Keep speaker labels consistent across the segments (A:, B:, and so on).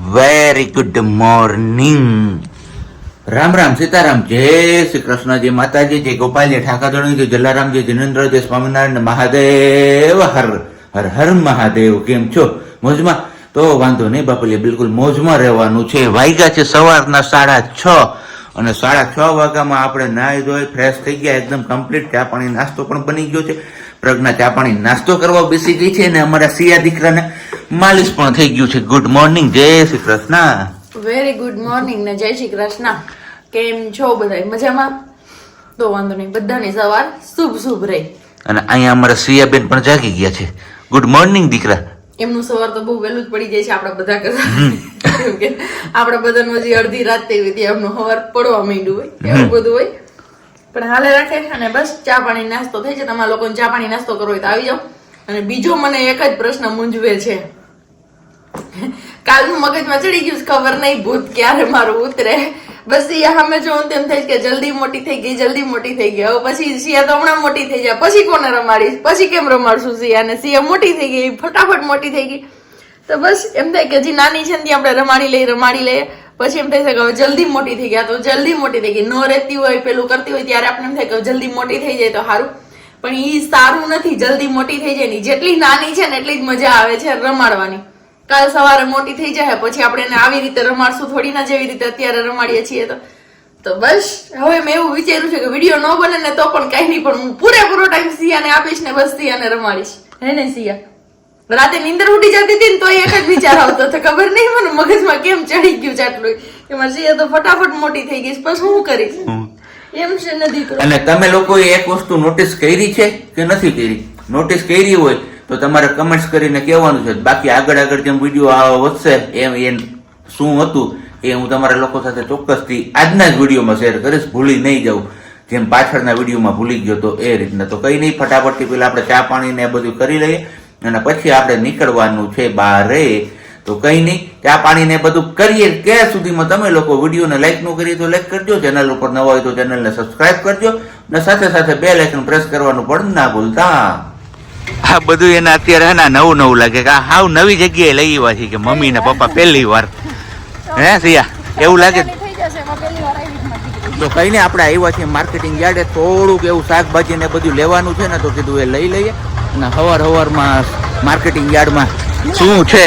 A: Very good morning Ram Ram Sitaram, Jai Shri Krishna, જય માતાજી, જય ગોપાલજી ઠાકાધણી જય જિનેન્દ્ર, જય સ્વામિનારાયણ મહાદેવ, હર હર હર મહાદેવ. કેમ છો? મોજમાં? તો વાંધો નહીં બાપુલી બિલકુલ મોજમાં રહેવાનું છે. વાગ્યા છે સવારના સાડા છ અને સાડા છ વાગ્યામાં આપણે નાહી ધોઈ ફ્રેશ થઈ ગયા, એકદમ કમ્પ્લીટ ચા પાણી નાસ્તો પણ બની ગયો છે. પ્રજ્ઞા ચા પાણી નાસ્તો કરવા બેસી ગઈ છે અને અમારા સિયા દીકરાને માલિશ પણ થઈ ગયું છે. Good morning Jai Shri Krishna.
B: Very good morning ને જય શ્રી કૃષ્ણ. કેમ છો બધા મજામાં? તો વાંધો નહીં બધાની સવાર શુભ શુભ રહે.
A: અને અહીંયા અમારા સિયાબેન પણ જાગી ગયા છે. ગુડ મોર્નિંગ દીકરા.
B: એમનું સવાર તો બહુ વહેલું જ પડી જાય છે આપણા બધા કરતા. કે આપણા બધાનો હજી અડધી રાત થઈ હતી. એમનું સવાર પડવા માંડ્યું હોય એવું બધું હોય. પણ હાલે રાખે અને બસ ચા પાણી નાસ્તો થઈ છે. તમારા લોકોને ચા પાણી નાસ્તો કરવો હોય તો આવી જાઓ. અને બીજો મને એક જ પ્રશ્ન મૂંઝવે છે. કાલનું મગજમાં ચડી ગયું ખબર નહીં ભૂત ક્યારે મારું ઉતરે. બસ એ સામે જોઉં તેમ થાય કે જલ્દી મોટી થઈ ગઈ, જલ્દી મોટી થઈ ગઈ. હવે પછી સિયા તો હમણાં મોટી થઈ જાય. પછી કોને રમાડીશ? પછી કેમ રમાડશું સિયા ને? સિયા મોટી થઈ ગઈ, ફટાફટ મોટી થઈ ગઈ. તો બસ એમ થાય કે હજી નાની છે ને આપણે રમાડી લઈએ રમાડી લઈએ. પછી એમ થાય છે કે હવે જલ્દી મોટી થઈ ગયા, તો જલ્દી મોટી થઈ ગઈ. ન રહેતી હોય, પેલું કરતી હોય ત્યારે આપણે એમ થાય કે જલ્દી મોટી થઈ જાય તો સારું. પણ એ સારું નથી, જલ્દી મોટી થઈ જાય ની જેટલી નાની છે ને એટલી જ મજા આવે છે રમાડવાની. કાલ સવારે મોટી થઈ જાય પછી આપણે એને આવી રીતે રમાડશું થોડી ના જેવી રીતે અત્યારે રમાડીએ છીએ તો. તો બસ હવે મેં એવું વિચાર્યું છે કે વીડિયો ન બને ને તો પણ કઈ નહીં પણ હું પૂરેપૂરો ટાઈમ સિયાને આપીશ ને બસ સિયાને રમાડીશ. હે ને સિયા? રાતે નીંદર ઉડી જતી હતી ને તો એક જ વિચાર આવતો હતો ખબર નહીં મને મગજમાં કેમ ચડી ગયું છે આટલું. કે મારી સિયા તો ફટાફટ મોટી થઈ ગઈ પછી હું કરીશ? એમ છે ને દીકરો.
A: અને તમે લોકોએ એક વસ્તુ નોટિસ કરી છે કે નથી કરી? નોટિસ કરી હોય તો તમારે કમેન્ટ્સ કરીને કહેવાનું છે. બાકી આગળ આગળ જેમ વીડિયો વધશે, એમ એમ શું હતું, એ હું તમારા લોકો સાથે ચોક્કસથી આજના જ વિડીયોમાં શેર કરીશ. ભૂલી નહીં જાઉં. જેમ પાછળના વિડીયોમાં ભૂલી ગયો તો એ રીતના. તો કંઈ નહીં, ફટાફટથી પેલા આપણે ચા પાણી ને એ બધું કરી લઈએ અને પછી આપણે નીકળવાનું છે બારે. તો કંઈ નહીં, ચા પાણી ને બધું કરીએ ક્યાં સુધીમાં તમે લોકો વિડીયોને લાઈક ન કરીએ તો લાઈક કરજો. ચેનલ ઉપર નવા હોય તો ચેનલને સબસ્ક્રાઇબ કરજો. અને સાથે સાથે બે લાઇકન પ્રેસ કરવાનું પણ ના ભૂલતા. આ બધું એને અત્યારે હે ને નવું નવું લાગે કે આ હાવ નવી જગ્યાએ લઈ આવ્યા છે કે મમ્મી ને પપ્પા પહેલી વાર. હે સિયા એવું લાગે? તો કઈ નહીં આપણે આવ્યા છીએ માર્કેટિંગ યાર્ડે. થોડુંક એવું શાકભાજી ને બધું લેવાનું છે ને તો કીધું એ લઈ લઈએ. અને હવાર હવારમાં માર્કેટિંગ યાર્ડમાં શું છે?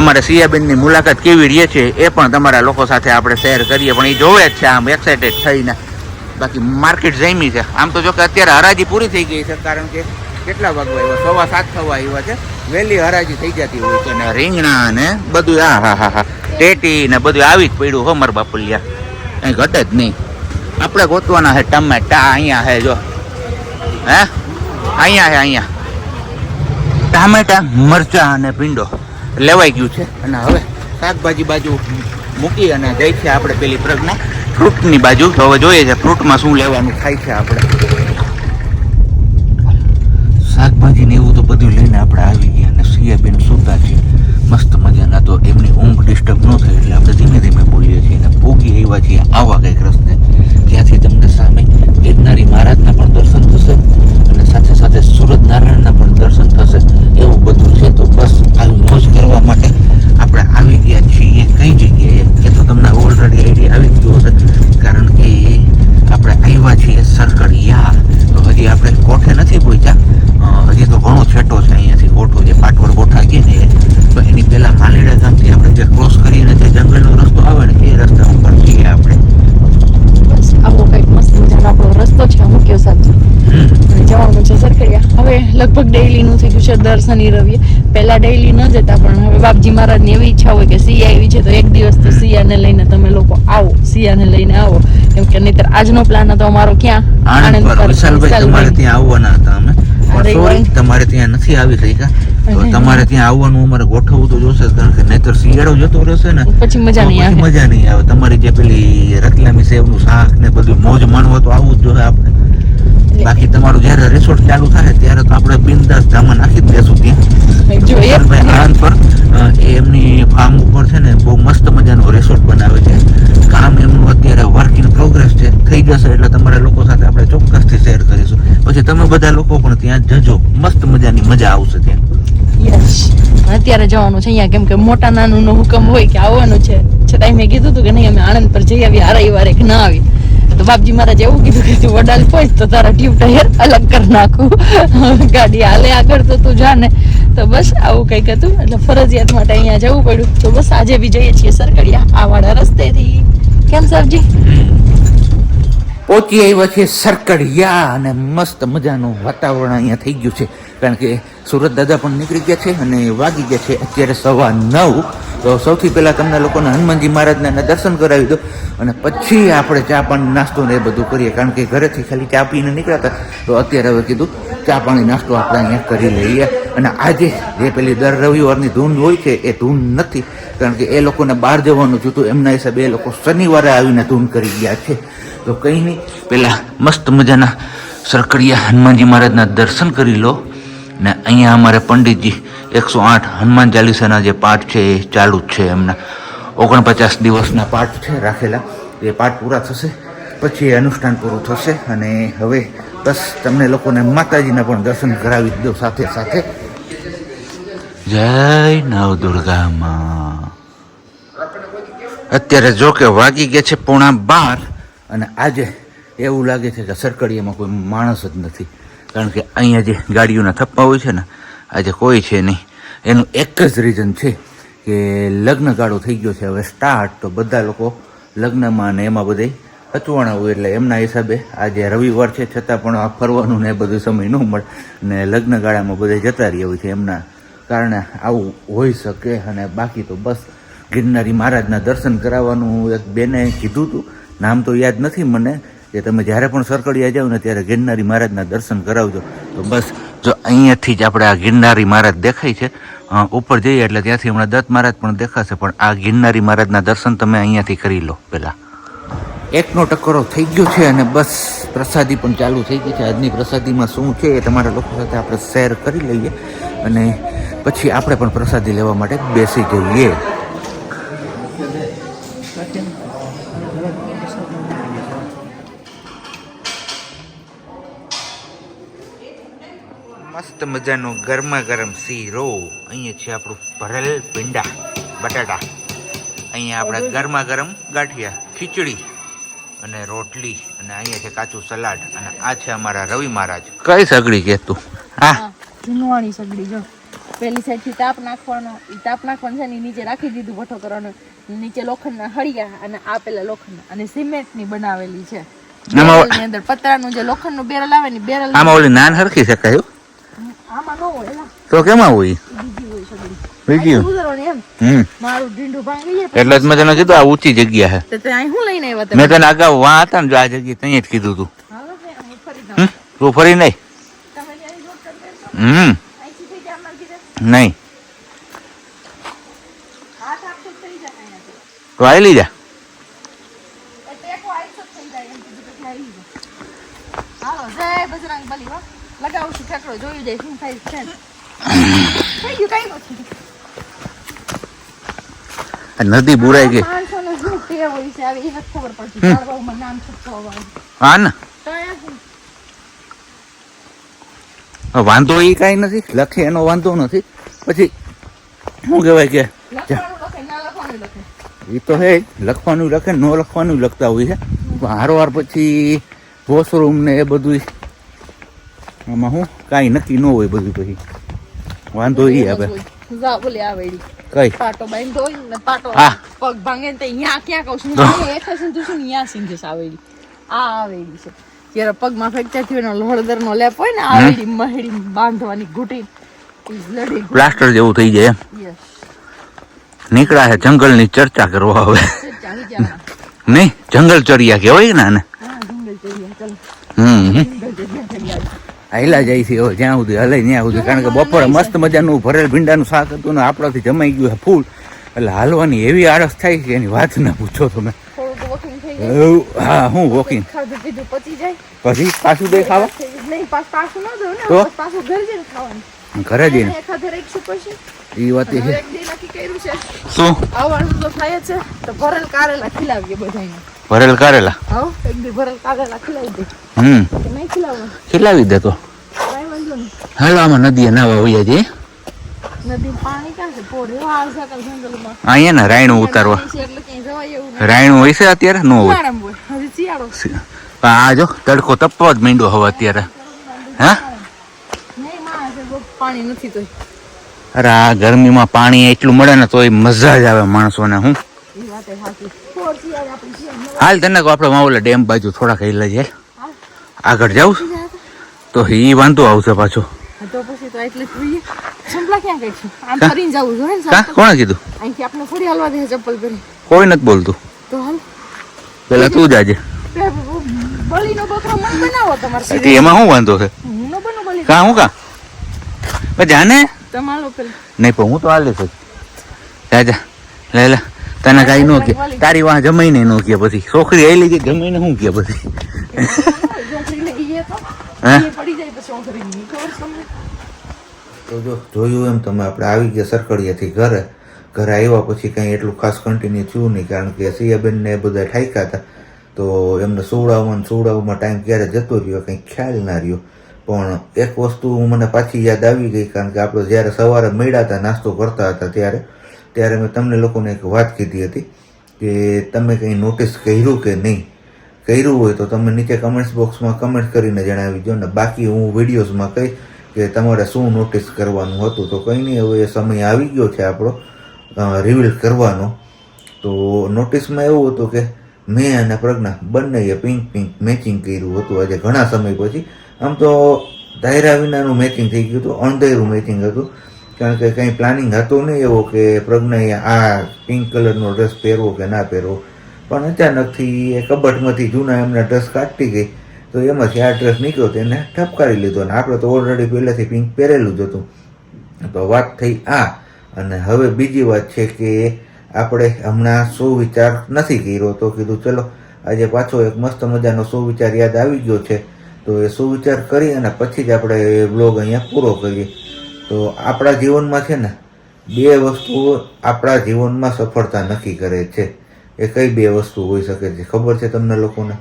A: અમારે સિયાબેનની મુલાકાત કેવી રહે છે એ પણ તમારા લોકો સાથે આપણે શેર કરીએ પણ એ જોવે જ છે આમ એક્સાઇટેડ થઈને. બાકી માર્કેટ જમી છે. આમ તો જો કે અત્યારે હરાજી પૂરી થઈ ગઈ છે કારણ કે કેટલા વાગવા આવ્યા? સવા સાત થવા આવ્યા છે. વહેલી હરાજી થઈ જતી હોય છે. ને રીંગણા ને બધું હા હા હા હા. ટેટી ને બધું આવી જ પડ્યું હો મારા બાપુલિયા. કઈ ઘટે જ નહીં. આપણે ગોતવાના છે ટમેટા, અહીંયા છે, જો. હે? અહીંયા છે, અહીંયા. ટામેટા, મરચા અને ભીંડો. લેવાઈ ગયું છે. અને હવે શાકભાજી બાજુ મૂકી અને જઈ છે આપણે પેલી પ્રજ્ઞા. ફ્રૂટની બાજુ. હવે જોઈએ છે, ફ્રૂટમાં શું લેવાનું થાય છે આપણે. શાકભાજી ને એવું તો બધું લઈને આપણે આવી ગયા અને સિયાબેન સુતા છે. મસ્ત મજાના. તો એમની ઊંઘ ડિસ્ટર્બ ન થાય એટલે આપણે ધીમે ધીમે બોલીએ છીએ અને ભોગી એવા છીએ આવા કંઈક રસ્તે. જ્યાંથી તમને સામે ગિરનારી મહારાજના પણ દર્શન થશે અને સાથે સાથે સુરત નારાયણના પણ દર્શન થશે એવું બધું છે તો બસ આવી મોજ કરવા માટે આપણે આવી ગયા છીએ કઈ જગ્યાએ એ તો તમને ઓલરેડી આઈડિયા આવી જ ગયો હશે કારણ કે આપણે આવ્યા છીએ સરકડિયા તો હજી આપણે કોઠે નથી પહોંચ્યા અ, હજી તો ઘણો છેટો છે અહીંયાથી કોઠો જે પાટવડ કોઠા કહીએ ને એ. તો એની પહેલા માલેડા ગામથી આપણે જે ક્રોસ કરીને જે જંગલનો રસ્તો આવે ને એ રસ્તા ઉપર છીએ આપણે
B: બસ આવો કંઈક મસ્ત મજાનો આપણો રસ્તો છે મુખ્ય સાથ અને જવાનું છે સરખડિયા હવે લગભગ ડેઈલી નું થઈ ગયું છે દર શનિ રવિએ. પહેલાં ડેઈલી ન જતા પણ હવે બાપજી મહારાજની એવી ઈચ્છા હોય કે સિયા આવી છે તો એક દિવસ તો સિયાને લઈને તમે લોકો આવો સિયાને લઈને આવો. કેમ કે નહીતર આજનો પ્લાન હતો અમારો ક્યાં?
A: આણંદ પર. વિશાલભાઈ તમારે ત્યાં આવવાના હતા અમે. સોરી તમારે ત્યાં નથી આવી શક્યા તો તમારે ત્યાં આવવાનું અમારે ગોઠવવું તો જોશે કારણ કે નહીતર શિયાળો જતો રહેશે ને
B: પછી મજા નહીં આવે.
A: મજા નહીં આવે. તમારી જે પેલી રતલામી સેવનું શાક ને બધું મોજ માણવો તો આવવું જ જોઈએ આપણે. બાકી તમારું જ્યારે રિસોર્ટ ચાલુ થાય ત્યારે તો આપણે બિંદાસ જામા નાખી જ દેશું ત્યાં. આણંદ પર એમની ફાર્મ ઉપર છે ને બહુ મસ્ત મજાનો રિસોર્ટ બનાવે છે. કામ એમનું અત્યારે વર્ક ઇન પ્રોગ્રેસ છે થઈ જશે એટલે તમારા લોકો સાથે આપણે ચોક્કસથી શેર કરીશું. પછી તમે બધા લોકો પણ ત્યાં જજો. મસ્ત મજાની મજા આવશે ત્યાં.
B: અત્યારે જવાનું છે અહીંયા કેમ કે મોટા નાનું નો હુકમ હોય કે આવવાનું છે. છતાંય મેં કીધું હતું કે નહીં અમે આણંદ પર જઈ આવીએ આ રવિવારે કે ના આવી. તો બાપજી મારા જેવું કીધું કે તું વડાલ પહોંચ તો તારા ટ્યુબ ટાયર અલગ કરી નાખું. ગાડી હાલે આગળ તો તું જા ને. તો બસ આવું કંઈક હતું, એટલે ફરજિયાત માટે અહીંયા જવું પડ્યું. તો બસ આજે બી જઈએ છીએ સરકડિયા આ વાળા રસ્તેથી. કેમ સરજી?
A: પહોંચી આવ્યા છે સરકડિયા અને મસ્ત મજાનું વાતાવરણ અહીંયા થઈ ગયું છે. કારણ કે સુરત દાદા પણ નીકળી ગયા છે અને વાગી ગયા છે અત્યારે સવા નવ. તો સૌથી પહેલાં તમને લોકોને હનુમાનજી મહારાજના દર્શન કરાવી દો અને પછી આપણે ચા પાણી, નાસ્તો ને એ બધું કરીએ. કારણ કે ઘરેથી ખાલી ચા પીને નીકળ્યા હતા તો અત્યારે હવે કીધું, ચા પાણી, નાસ્તો આપણે અહીંયા કરી લઈએ. અને આજે જે પેલી દર રવિવારની ધૂન હોય છે, એ ધૂન નથી. કારણ કે એ લોકોને બહાર જવાનું થયું હતું. એમના હિસાબે એ લોકો શનિવારે આવીને ધૂન કરી ગયા છે. તો કંઈ નહીં પહેલાં મસ્ત મજાના સરકડિયા હનુમાનજી મહારાજના દર્શન કરી લો. ને અહીંયા અમારે પંડિતજી એકસો આઠ હનુમાન ચાલીસાના જે પાઠ છે એ ચાલુ જ છે એમના. ઓગણપચાસ દિવસના પાઠ છે રાખેલા. એ પાઠ પૂરા થશે, પછી એ અનુષ્ઠાન પૂરું થશે અને હવે બસ તમને લોકોને માતાજીના પણ દર્શન કરાવી દો સાથે સાથે. જય નવ દુર્ગામાં અત્યારે જો કે વાગી ગયા છે પોણા બાર અને આજે એવું લાગે છે કે સરકડીયામાં કોઈ માણસ જ નથી. કારણ કે અહીંયા જે ગાડીઓના થપ્પા હોય છે ને આજે કોઈ છે નહીં. એનું એક જ રીઝન છે કે લગ્ન ગાળો થઈ ગયો છે. હવે સ્ટાર્ટ તો બધા લોકો લગ્નમાં ને એમાં બધે અચવાણા હોય એટલે એમના હિસાબે આજે રવિવાર છે, છતાં પણ આ ફરવાનું ને બધું સમય ન મળે ને લગ્ન ગાળામાં બધે જતા રહ્યા હોય છે એમના કારણે આવું હોઈ શકે અને બાકી તો બસ ગિરનારી મહારાજના દર્શન કરાવવાનું એક બેને કીધું હતું. નામ તો યાદ નથી મને કે તમે જ્યારે પણ સરકડીયા જાઓ ને ત્યારે ગિરનારી મહારાજના દર્શન કરાવજો. તો બસ, જો અહીંયાથી જ આપણે આ ગિરનારી મહારાજ દેખાય છે ઉપર જઈએ એટલે ત્યાંથી હમણાં દત્ત મહારાજ પણ દેખાશે, પણ આ ગિરનારી મહારાજના દર્શન તમે અહીંયાથી કરી લો પહેલાં. એકનો ટકરો થઈ ગયો છે અને બસ પ્રસાદી પણ ચાલુ થઈ ગઈ છે. આજની પ્રસાદીમાં શું છે એ તમારા લોકો સાથે આપણે શેર કરી લઈએ અને પછી આપણે પણ પ્રસાદી લેવા માટે બેસી જઈએ. મસ્ત મજાનો ગરમા ગરમ શીરો અહીંયા છે આપણું ભરેલ ભીંડા બટાટા. અહીંયા આપણે ગરમા ગરમ ગાંઠિયા ખીચડી અને રોટલી અને અહીંયા છે કાચું સલાડ અને આ છે અમારા રવિ મહારાજ. કઈ સગડી કે તું? હા.
B: ધૂનવાણી સગડી જો. પેલી સાઈડથી તાપ નાખવાનો એ તાપ નાખવાનું છે ને નીચે રાખી દીધું ભઠ્ઠો કરવાનો. નીચે લોખંડના હળિયા અને આ પેલા લોખંડ અને સિમેન્ટની બનાવેલી છે. અંદર પતરાનું જે લોખંડનું બેરલ આવે ને બેરલ
A: આમાં ઓલી નાન હરખી શકાય
B: ન
A: તો કેમાં હોય એટલે જ મેં તને કીધું આ ઊંચી જગ્યા છે
B: તો તે અહીં હું લઈને આવ્યા તમે?
A: મેં તને અગાઉ વા હતા ને જો આ જગ્યા ત્યાં જ કીધું તું. તું ફરી નહીં? હમ? નહીં.
B: તો.
A: આવી લીધા
B: એ ટેકો આઈસો જ થઈ જાય એમ કીધું તો ત્યાં આવી જાઓ. હાલો જય બજરંગ બલી હો. લગાવું છું ઠેકડો જોયું જાય શું થાય છે થઈ ગયું કઈ નથી
A: નદી બુરાઈ ગઈ? વાંધો એ કાંઈ નથી લખે એનો વાંધો નથી પછી શું કહેવાય કે
B: લખવાનું લખે ના લખવાનું લખે
A: એ તો હે લખવાનું લખે ન લખવાનું લખતા હોય છે હારો વાર પછી વોશરૂમ ને એ બધું આમાં હું કાંઈ નક્કી ન હોય બધું પછી. વાંધો એ હવે
B: જા બોલે આવેડી
A: કઈ?
B: પાટો બાંધો હોય ને પાટો. પગ ભાંગે ને અહીંયા ક્યાં કહું છું?
A: તો.
B: હેઠે સિંધુ છું ને અહીંયા આ આવેડી છે. જ્યારે પગમાં ફ્રેક્ચર થયો એનો હળદર નો લેપ હોય ને મહેડી બાંધવાની ઘૂંટી.
A: પ્લાસ્ટર જેવું થઈ જાય એમ. નીકળ્યા છે જંગલની ચર્ચા કરવા હવે. નહીં જંગલ ચરિયા કહેવાય ને આને.
B: જંગલ
A: હમ. હાઈલા જાય છે જ્યાં સુધી હલે ત્યાં સુધી. કારણ કે બપોરે મસ્ત મજાનું ભરેલ ભીંડાનું શાક હતું ને આપણાથી જમાઈ ગયું ફૂલ. એટલે હાલવાની એવી આળસ થાય કે એની વાત ના પૂછો તમે. હા હું વોકિંગ પછી પાછું દે ખાવા?
B: નહીં પાછું પાછું ન દઉં ને
A: તો?
B: ઘરે જઈને
A: એ વાત એ શું?
B: આવવાનું તો થાય છે. તો ભરેલ કારેલા ખીલાવીએ બધાને
A: ભરેલ કારેલા હમ. ખીલાવી દે તો. હાલો આમાં નદીએ નાવા હોઈએ છે?
B: નદી પાણી ક્યાં છે? પોરે આવશે કાલ જંગલમાં.
A: અહીંયા ને રાયણું ઉતારવા. રાયણું હોય છે અત્યારે? નો હોય. આ જો તડકો તપવા જ માંડ્યો હવે અત્યારે. હા? અરે આ ગરમીમાં પાણી એટલું મળે ને તોય મજા જ આવે માણસોને હું.
B: આપણી
A: હાલ તને કહું માવલા ડેમ બાજુ થોડાક હેલા છે આગળ જાઉં
B: નથી
A: તો એ વાંધો આવશે પાછો.
B: જવું.
A: કોણે કીધું?
B: આપણે
A: કોઈ નથી બોલતું.
B: તો
A: પેલા તું જાજે. એમાં શું વાંધો છે? કા હું કા? જાને?
B: તમારો
A: નહીં પણ હું તો હાલે છે જા જા. લે લે. તને કાંઈ ન કે તારી વાહ જમાઈને ન કે પછી છોકરી આવેલી છે જમાઈને શું કે પછી
B: તો
A: હે?
B: પડી જાય પછી છોકરી ની ખબર છે
A: તો જો જોયું એમ તમે આપણે આવી ગયા સરકડીયાથી ઘરે. ઘરે આવ્યા પછી કંઈ એટલું ખાસ કન્ટિન્યુ થયું નહીં કારણ કે સિયાબેનને એ બધા ઠાક્યા હતા. તો એમને સુવડાવવાનું ને સુવડાવવામાં ટાઈમ ક્યારે જતો રહ્યો કંઈ ખ્યાલ ના રહ્યો. પણ એક વસ્તુ મને પાછી યાદ આવી ગઈ કારણ કે આપણે જ્યારે સવારે મળ્યા હતા નાસ્તો કરતા હતા ત્યારે ત્યારે મેં તમને લોકોને એક વાત કીધી હતી કે તમે કંઈ નોટિસ કર્યું કે નહીં? કર્યું હોય તો તમે નીચે કમેન્ટ્સ બોક્સમાં કમેન્ટ કરીને જણાવી દો ને બાકી હું વિડીયોઝમાં કહીશ કે તમારે શું નોટિસ કરવાનું હતું. તો કંઈ નહીં, હવે સમય આવી ગયો છે આપણો રિવીલ કરવાનો. તો નોટિસમાં એવું હતું કે મેં અને પ્રજ્ઞા બંનેએ પિંક પિંક મેચિંગ કર્યું હતું આજે ઘણા સમય પછી. આમ તો ધાયરા વિનાનું મેચિંગ થઈ ગયું હતું અણધાર્યું મેચિંગ હતું. કારણ કે કંઈ પ્લાનિંગ હતું નહીં એવો કે પ્રજ્ઞાએ આ પિંક કલરનો ડ્રેસ પહેરવો કે ના પહેરવો. પણ અચાનકથી એ કબટમાંથી જૂના એમના ડ્રેસ કાઢતી ગઈ. તો એમાંથી આ ડ્રેસ નીકળ્યો તો એને ઠપકારી લીધો અને આપણે તો ઓલરેડી પહેલેથી પિંક પહેરેલું જ હતું. તો વાત થઈ આ. અને હવે બીજી વાત છે કે આપણે હમણાં સુવિચાર નથી કર્યો. તો કીધું ચલો, આજે પાછો એક મસ્ત મજાનો સુવિચાર યાદ આવી ગયો છે. તો એ સુવિચાર કરી અને પછી જ આપણે બ્લોગ અહીંયા પૂરો કરીએ. તો આપણા જીવનમાં છે ને, બે વસ્તુઓ આપણા જીવનમાં સફળતા નક્કી કરે છે. એ કઈ બે વસ્તુ હોઈ શકે છે? ખબર છે તમને લોકોને?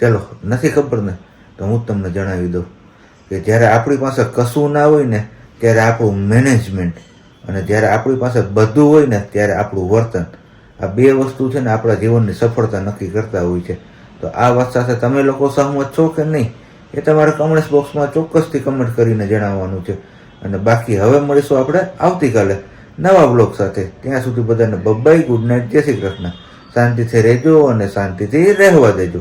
A: ચલો, નથી ખબર ને, તો હું તમને જણાવી દઉં કે જ્યારે આપણી પાસે કશું ના હોય ને, ત્યારે આપણું મેનેજમેન્ટ અને જ્યારે આપણી પાસે બધું હોય ને, ત્યારે આપણું વર્તન. આ બે વસ્તુ છે ને આપણા જીવનની સફળતા નક્કી કરતા હોય છે. તો આ વાત સાથે તમે લોકો સહમત છો કે નહીં? એ તમારે કમેન્ટ્સ બોક્સમાં ચોક્કસથી કમેન્ટ કરીને જણાવવાનું છે. અને બાકી હવે મળીશું આપણે આવતીકાલે નવા બ્લોગ સાથે. ત્યાં સુધી બધાને બબ્બાઈ ગુડ નાઇટ જય શ્રી કૃષ્ણ. શાંતિથી રહેજો અને શાંતિથી રહેવા દેજો.